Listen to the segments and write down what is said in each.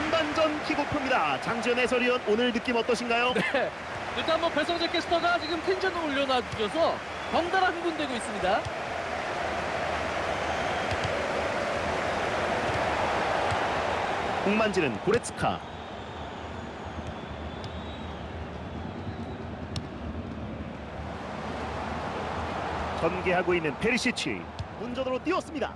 전반전 킥오프입니다. 장지현 해설위원 오늘 느낌 어떠신가요? 네. 일단 뭐 배성재 캐스터가 지금 텐션을 올려놔 주셔서 덩달아 흥분되고 있습니다. 공만지는 고레츠카. 전개하고 있는 페리시치. 운전으로 뛰었습니다.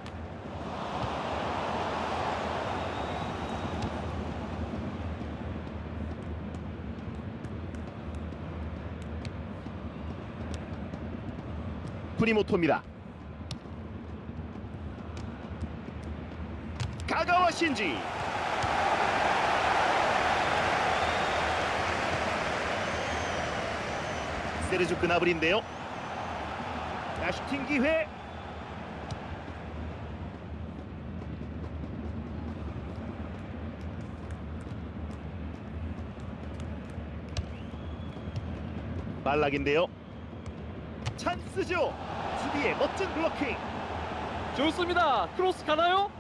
쿠니모토입니다. 가가와 신지. 세르주 그나브리인데요. 자, 슈팅 기회. 말락인데요. 찬스죠. 수비의 멋진 블로킹. 좋습니다. 크로스 가나요?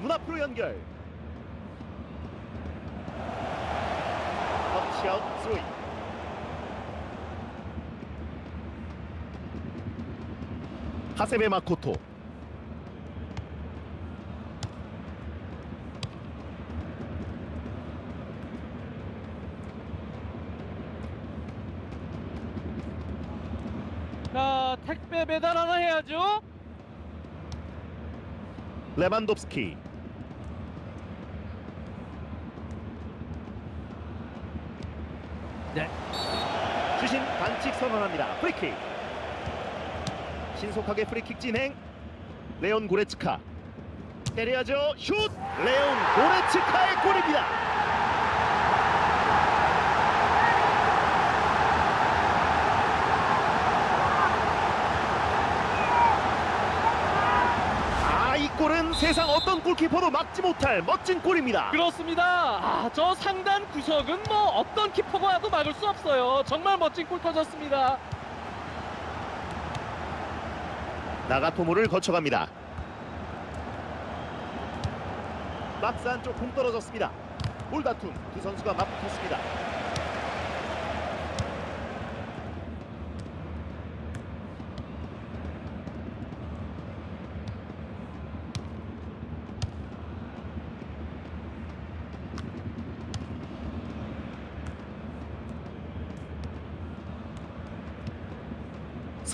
문 앞으로 연결. 터치아웃 스로이. 하세베 마코토. 자, 택배 배달 하나 해야죠. 레반도프스키. 네. 주신 반칙 선언합니다. 프리킥. 신속하게 프리킥 진행. 레온 고레츠카. 때려야죠. 슛. 레온 고레츠카의 골입니다. 아, 이 골은 세상 어떤 골키퍼도 막지 못할 멋진 골입니다. 그렇습니다. 아, 저 상단 구석은 뭐 어떤 키퍼가 와도 막을 수 없어요. 정말 멋진 골 터졌습니다. 나가토모를 거쳐갑니다. 박스 안쪽 공 떨어졌습니다. 볼 다툼 두 선수가 맞붙었습니다.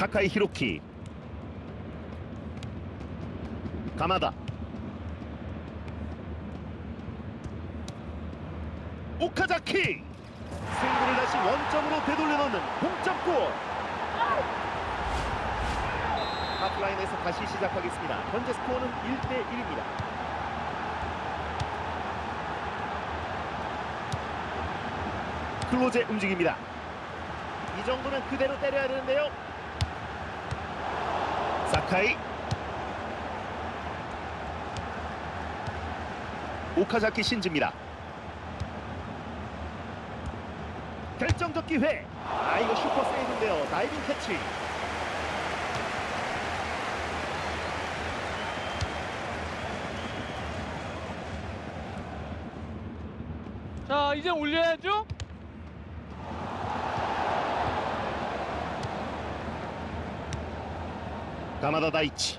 사카이 히로키. 가마다. 오카자키! 승부를 다시 원점으로 되돌려 넣는 동점골. 하프라인에서 다시 시작하겠습니다. 현재 스코어는 1대 1입니다. 클로제 움직입니다. 이 정도면 그대로 때려야 되는데요 사카이 오카자키 신지입니다. 결정적 기회. 아 이거 슈퍼 세이브인데요. 다이빙 캐치. 자, 이제 올려야죠. 가마다 다이치.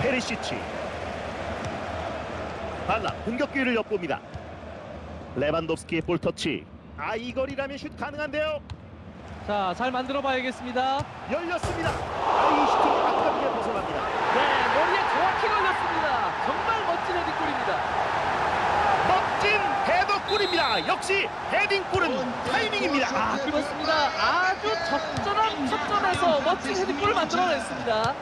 페리시치. 발라 공격 기회를 엿봅니다. 레반도프스키의 볼 터치. 아 이 거리라면 슛 가능한데요. 자, 잘 만들어 봐야겠습니다. 열렸습니다. 아이 슈팅이 아깝게 벗어납니다. 네, 머리에 정확히 걸렸습니다. 정말 멋진 헤딩골입니다. 멋진 역시 헤딩골은 타이밍입니다. 아, 그렇습니다. 아주 적절한 접점에서 멋진 헤딩골을 만들어냈습니다.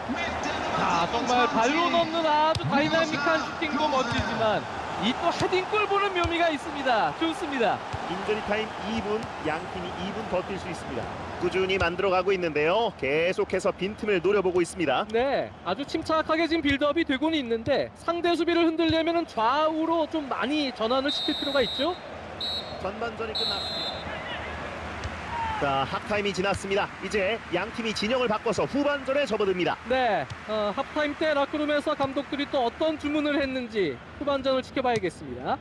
자, 정말 발로 넣는 아주 다이나믹한 슈팅도 멋지지만 이 또 헤딩골 보는 묘미가 있습니다. 좋습니다. 인저리 타임 2분, 양 팀이 2분 버틸 수 있습니다. 꾸준히 만들어가고 있는데요. 계속해서 빈틈을 노려보고 있습니다. 네, 아주 침착하게 지금 빌드업이 되고는 있는데 상대 수비를 흔들려면 좌우로 좀 많이 전환을 시킬 필요가 있죠. 전반전이 끝났습니다. 자, 하타임이 지났습니다. 이제 양 팀이 진영을 바꿔서 후반전에 접어듭니다. 네, 어, 하프타임 때 라크룸에서 감독들이 또 어떤 주문을 했는지 후반전을 지켜봐야겠습니다.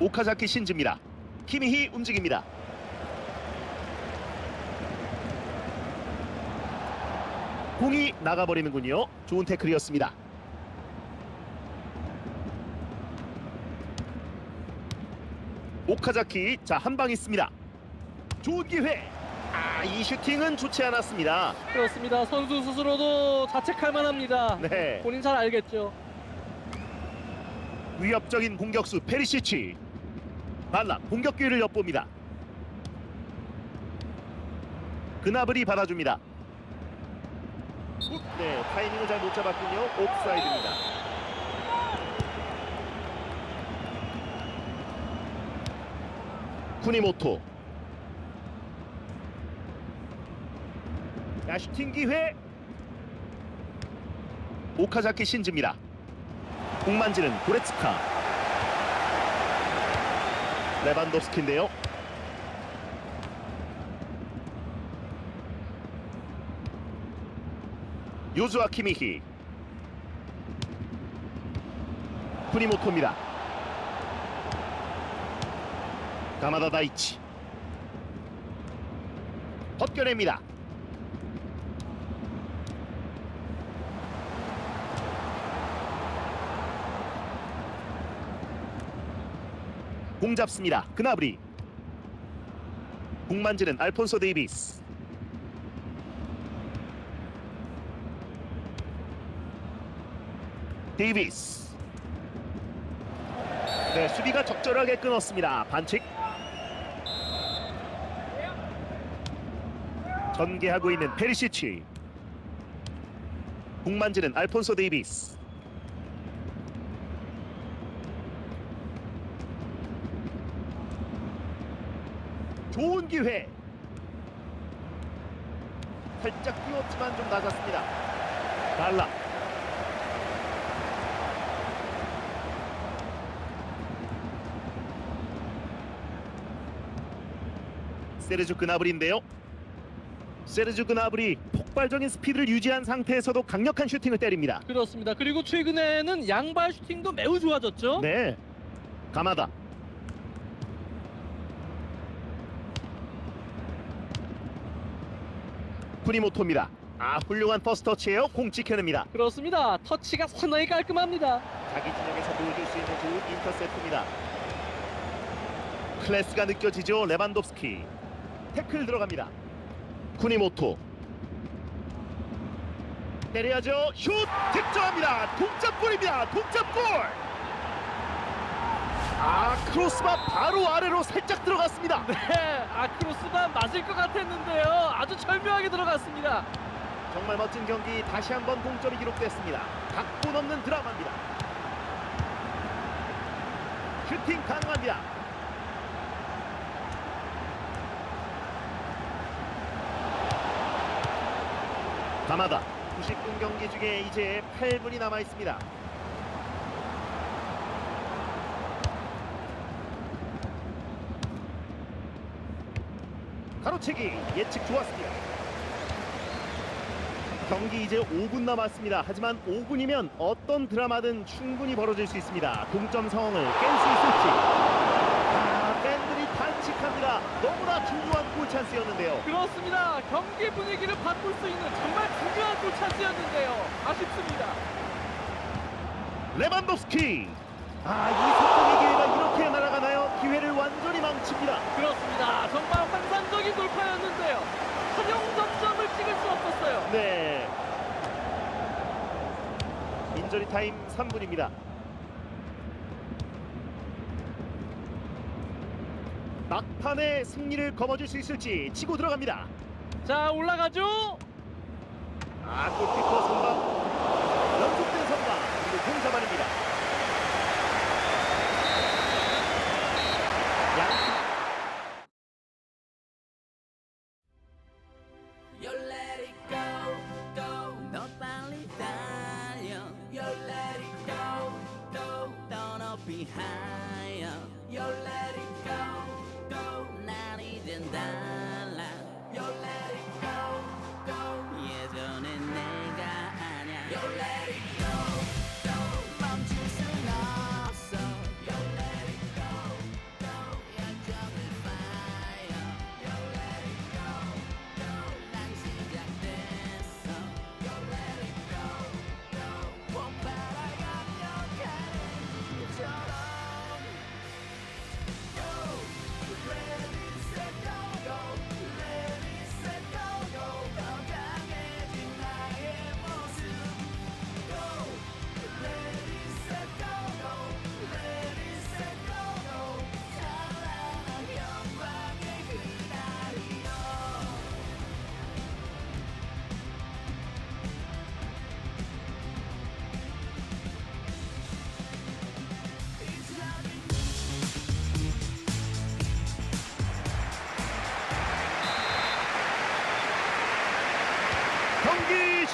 오카자키 신즈입니다. 키미히 움직입니다. 공이 나가버리는군요. 좋은 태클이었습니다. 오카자키 자 한 방 있습니다. 좋은 기회. 아, 이 슈팅은 좋지 않았습니다. 그렇습니다. 선수 스스로도 자책할 만합니다. 네. 본인 잘 알겠죠. 위협적인 공격수 페리시치. 발라 공격 기회를 엿봅니다. 그나블이 받아줍니다. 네, 타이밍을 잘 못 잡았군요. 옵사이드입니다. 쿠니모토. 야, 슈팅 기회. 오카자키 신즈입니다. 공만지는 고레츠카. 레반도스키인데요. 요즈와 키미히. 쿠니모토입니다. 가마다 다이치. 벗겨냅니다. 공 잡습니다. 그나브리. 공 만지는 알폰소 데이비스. 데이비스. 네, 수비가 적절하게 끊었습니다. 반칙. 전개하고 있는 페리시치. 공 만지는 알폰소 데이비스. 좋은 기회. 살짝 뛰었지만 좀 낮았습니다. 달라. 세르주 그나브리인데요. 세르주 그나브리 폭발적인 스피드를 유지한 상태에서도 강력한 슈팅을 때립니다. 그렇습니다. 그리고 최근에는 양발 슈팅도 매우 좋아졌죠. 네. 가마다. 쿠니모토입니다. 아 훌륭한 퍼스트 터치예요. 공 지켜냅니다. 그렇습니다. 터치가 상당히 깔끔합니다. 자기 진영에서 보여줄 수 있는 좋은 인터셉트입니다. 클래스가 느껴지죠. 레반도프스키. 태클 들어갑니다. 쿠니모토. 때려야죠. 슛 득점합니다. 동점골입니다. 동점골. 아 크로스바 바로 아래로 살짝 들어갔습니다. 네, 아크로스가 맞을 것 같았는데요. 아주 절묘하게 들어갔습니다. 정말 멋진 경기 다시 한번 동점이 기록됐습니다. 각본 없는 드라마입니다. 슈팅 가능합니다. 가마다 90분 경기 중에 이제 8분이 남아 있습니다. 가로채기 예측 좋았습니다. 경기 이제 5분 남았습니다. 하지만 5분이면 어떤 드라마든 충분히 벌어질 수 있습니다. 동점 상황을 깰 수 있을지. 반칙합니다. 너무나 중요한 골 찬스였는데요. 그렇습니다. 경기 분위기를 바꿀 수 있는 정말 중요한 골 찬스였는데요. 아쉽습니다. 레반도스키. 아, 이 속공의 기회가 이렇게 날아가나요? 기회를 완전히 망칩니다. 그렇습니다. 정말 환상적인 돌파였는데요. 한영 점점을 찍을 수 없었어요. 네. 인저리 타임 3분입니다. 막판에 승리를 거머쥘 수 있을지 치고 들어갑니다. 자, 올라가죠. 아 골키퍼 선방 연속된 선방 그리고 공 잡아냅니다.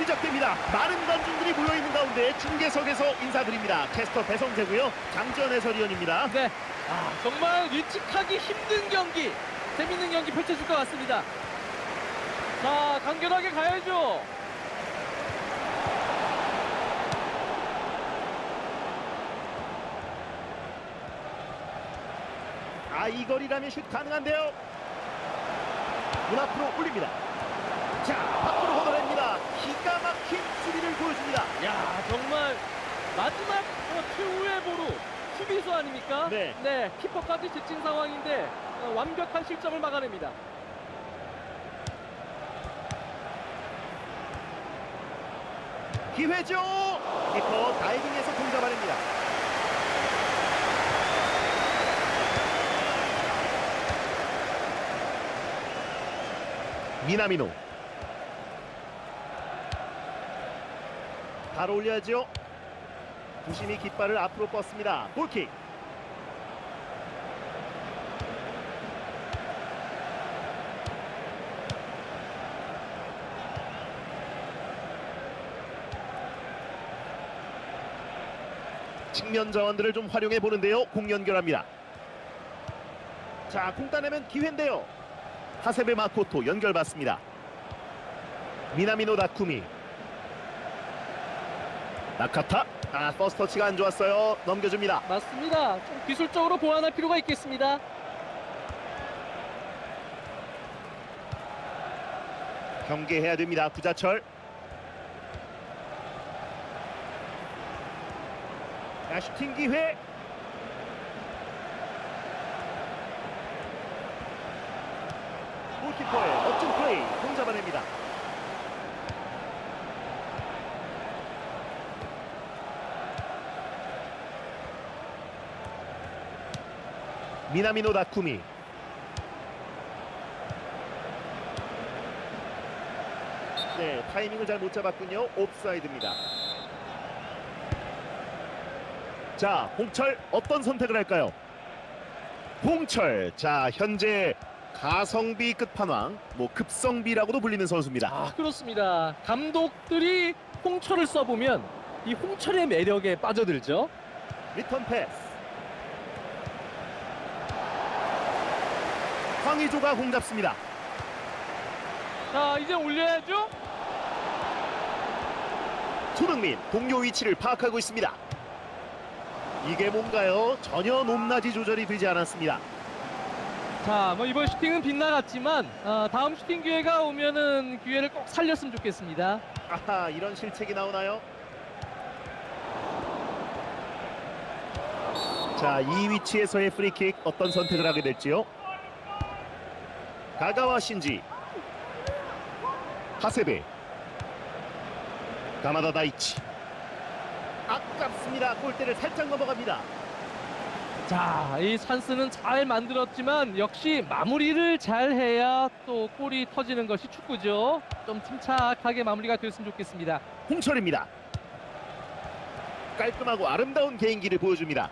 시작됩니다. 많은 관중들이 모여 있는 가운데 중계석에서 인사드립니다. 캐스터 배성재고요. 장지현 해설위원입니다. 네. 아, 정말 예측하기 힘든 경기, 재밌는 경기 펼쳐질 것 같습니다. 자, 간결하게 가야죠. 아, 이 거리라면 슛 가능한데요. 문 앞으로 올립니다. 자. 기가 막힌 수비를 보여줍니다. 야, 정말 마지막 어, 최후의 보루 수비수 아닙니까? 네. 키퍼까지 지친 상황인데 어, 완벽한 실점을 막아냅니다. 기회죠. 키퍼 다이빙해서 공 잡아냅니다. 미나미노. 바로 올려야죠. 부심이 깃발을 앞으로 뻗습니다. 골킥. 측면 자원들을 좀 활용해 보는데요. 공 연결합니다. 자, 공 따내면 기회인데요. 하세베 마코토 연결받습니다. 미나미노 다쿠미. 나카타. 아, 퍼스트 터치가 안 좋았어요. 넘겨줍니다. 맞습니다. 좀 기술적으로 보완할 필요가 있겠습니다. 경계해야 됩니다. 구자철. 자, 슈팅 기회. 골키퍼의 멋진 플레이. 공 잡아냅니다. 미나미노 다쿠미. 네, 타이밍을 잘 못 잡았군요. 옵사이드입니다. 자, 홍철 어떤 선택을 할까요? 홍철. 자, 현재 가성비 끝판왕, 뭐 급성비라고도 불리는 선수입니다. 아, 그렇습니다. 감독들이 홍철을 써보면 이 홍철의 매력에 빠져들죠. 리턴 패스. 황의조가 공 잡습니다. 자, 이제 올려야죠. 손흥민 동료 위치를 파악하고 있습니다. 이게 뭔가요? 전혀 높낮이 조절이 되지 않았습니다. 자, 뭐 이번 슈팅은 빗나갔지만 어, 다음 슈팅 기회가 오면은 기회를 꼭 살렸으면 좋겠습니다. 아하, 이런 실책이 나오나요? 자, 이 위치에서의 프리킥 어떤 선택을 하게 될지요? 가가와 신지 하세베 가마다 다이치 아깝습니다. 골대를 살짝 넘어갑니다. 자, 이 찬스는 잘 만들었지만 역시 마무리를 잘 해야 또 골이 터지는 것이 축구죠. 좀 침착하게 마무리가 됐으면 좋겠습니다. 홍철입니다. 깔끔하고 아름다운 개인기를 보여줍니다.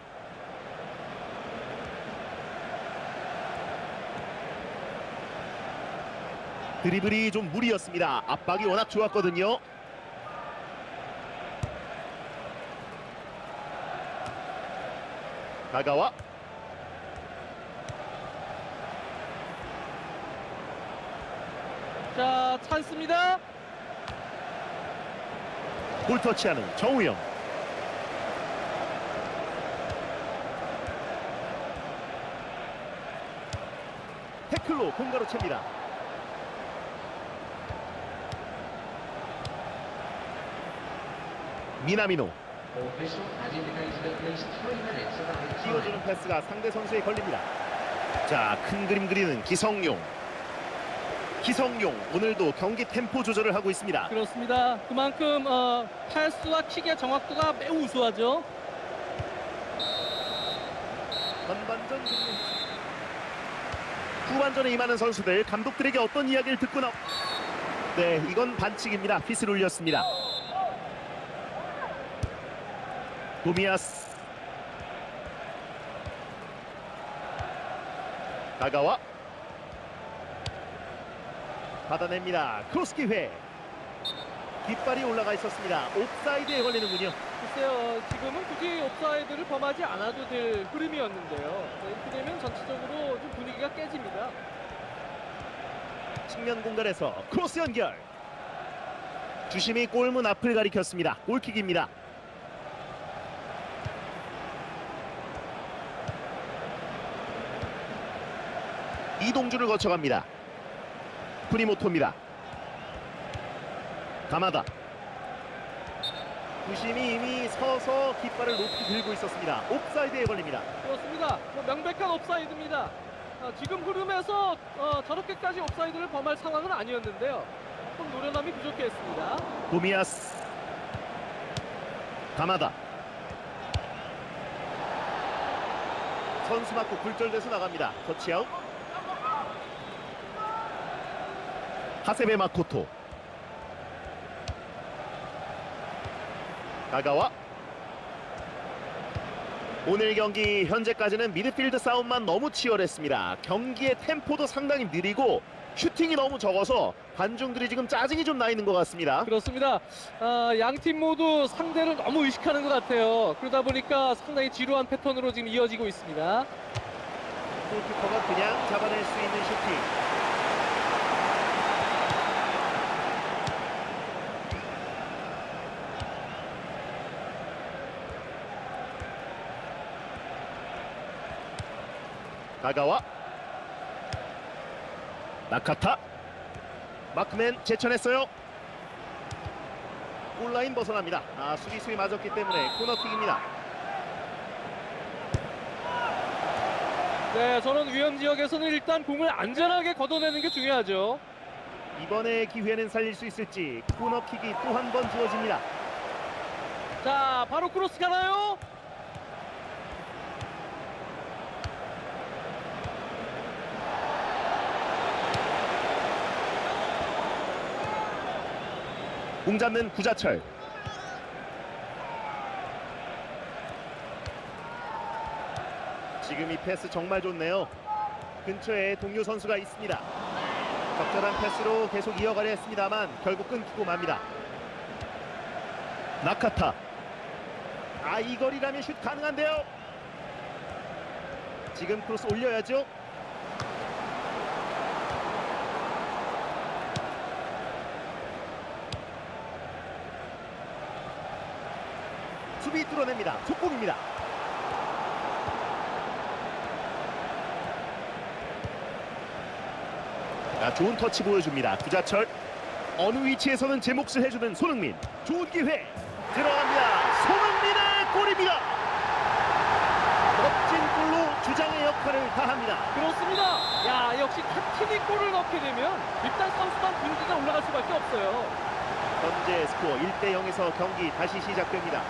드리블이 좀 무리였습니다. 압박이 워낙 좋았거든요. 가가와 자, 찬스입니다. 볼 터치하는 정우영 태클로 공가로 챕니다 미나미노 띄워주는 패스가 상대 선수에 걸립니다 자 큰 그림 그리는 기성용 기성용 오늘도 경기 템포 조절을 하고 있습니다 그렇습니다. 그만큼 어, 패스와 킥의 정확도가 매우 우수하죠. 전반전 종료. 후반전에 임하는 선수들 감독들에게 어떤 이야기를 듣고 나. 네, 이건 반칙입니다. 휘슬 울렸습니다. 도미아스. 다가와 받아냅니다. 크로스 기회. 깃발이 올라가 있었습니다. 옵사이드에 걸리는군요. 글쎄요, 지금은 굳이 옵사이드를 범하지 않아도 될 흐름이었는데요. 네, 이렇게 되면 전체적으로 좀 분위기가 깨집니다. 측면 공간에서 크로스 연결. 주심이 골문 앞을 가리켰습니다. 골킥입니다. 이동주를 거쳐갑니다. 프리모토입니다. 가마다. 주심이 이미 서서 깃발을 높이 들고 있었습니다. 옵사이드에 걸립니다. 그렇습니다. 뭐 명백한 옵사이드입니다. 아, 지금 흐름에서 어, 저렇게까지 옵사이드를 범할 상황은 아니었는데요. 좀 노련함이 부족했습니다. 도미아스 가마다 선수 맞고 굴절돼서 나갑니다 터치아웃 하세베 마코토 가가와 오늘 경기 현재까지는 미드필드 싸움만 너무 치열했습니다 경기의 템포도 상당히 느리고 슈팅이 너무 적어서 관중들이 지금 짜증이 좀 나 있는 것 같습니다 그렇습니다. 아, 양팀 모두 상대를 너무 의식하는 것 같아요. 그러다 보니까 상당히 지루한 패턴으로 지금 이어지고 있습니다. 골키퍼가 그냥 잡아낼 수 있는 슈팅. 가가와 나카타 마크맨 제쳐냈어요. 골라인 벗어납니다. 아 수비수에 맞았기 때문에 코너킥입니다. 네, 저는 위험 지역에서는 일단 공을 안전하게 걷어내는 게 중요하죠. 이번에 기회는 살릴 수 있을지 코너킥이 또 한 번 주어집니다. 자, 바로 크로스 가나요? 공 잡는 구자철. 지금 이 패스 정말 좋네요. 근처에 동료 선수가 있습니다. 적절한 패스로 계속 이어가려 했습니다만 결국 끊기고 맙니다. 나카타. 아, 이 거리라면 슛 가능한데요. 지금 크로스 올려야죠. 수비 뚫어냅니다. 속공입니다. 자, 좋은 터치 보여줍니다. 구자철 어느 위치에서는 제 몫을 해주는 손흥민 좋은 기회 들어갑니다. 손흥민의 골입니다. 멋진 골로 주장의 역할을 다합니다. 그렇습니다. 야, 역시 캡틴이 골을 넣게 되면 일단 선수단 분위기가 올라갈 수밖에 없어요. 현재 스코어 1대 0에서 경기 다시 시작됩니다.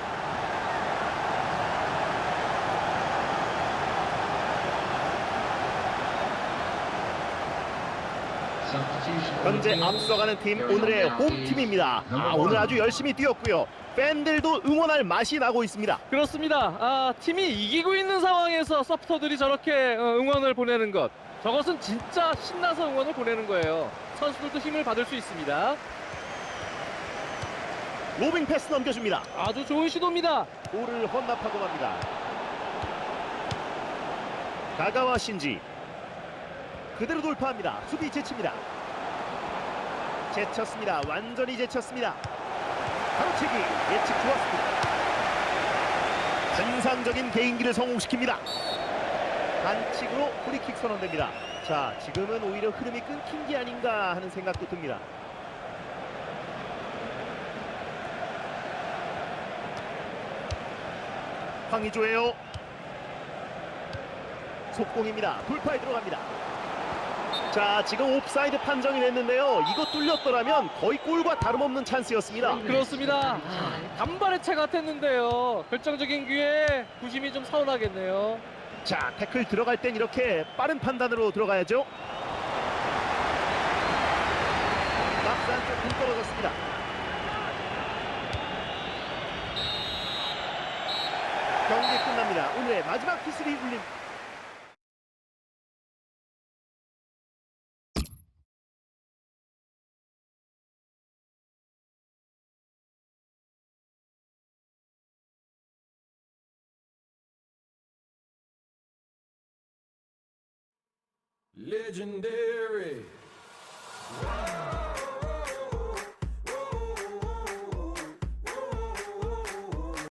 현재 앞서가는 팀 오늘의 홈팀입니다. 아, 오늘 아주 열심히 뛰었고요. 팬들도 응원할 맛이 나고 있습니다. 그렇습니다. 아, 팀이 이기고 있는 상황에서 서포터들이 저렇게 어, 응원을 보내는 것. 저것은 진짜 신나서 응원을 보내는 거예요. 선수들도 힘을 받을 수 있습니다. 로빙 패스 넘겨줍니다. 아주 좋은 시도입니다. 볼을 헌납하고 맙니다. 가가와 신지 그대로 돌파합니다. 수비 제칩니다. 제쳤습니다. 완전히 제쳤습니다. 바로치기 예측 좋았습니다. 환상적인 개인기를 성공시킵니다. 반칙으로 프리킥 선언됩니다. 자, 지금은 오히려 흐름이 끊긴 게 아닌가 하는 생각도 듭니다. 황의조예요. 속공입니다. 돌파에 들어갑니다. 자, 지금 옵사이드 판정이 됐는데요. 이거 뚫렸더라면 거의 골과 다름없는 찬스였습니다. 그렇습니다. 아, 간발의 차 같았는데요. 결정적인 기회 부심이 좀 서운하겠네요. 자, 태클 들어갈 땐 이렇게 빠른 판단으로 들어가야죠. 안쪽 공 떨어졌습니다. 경기 끝납니다. 오늘의 마지막 피슬이 울림. Legendary.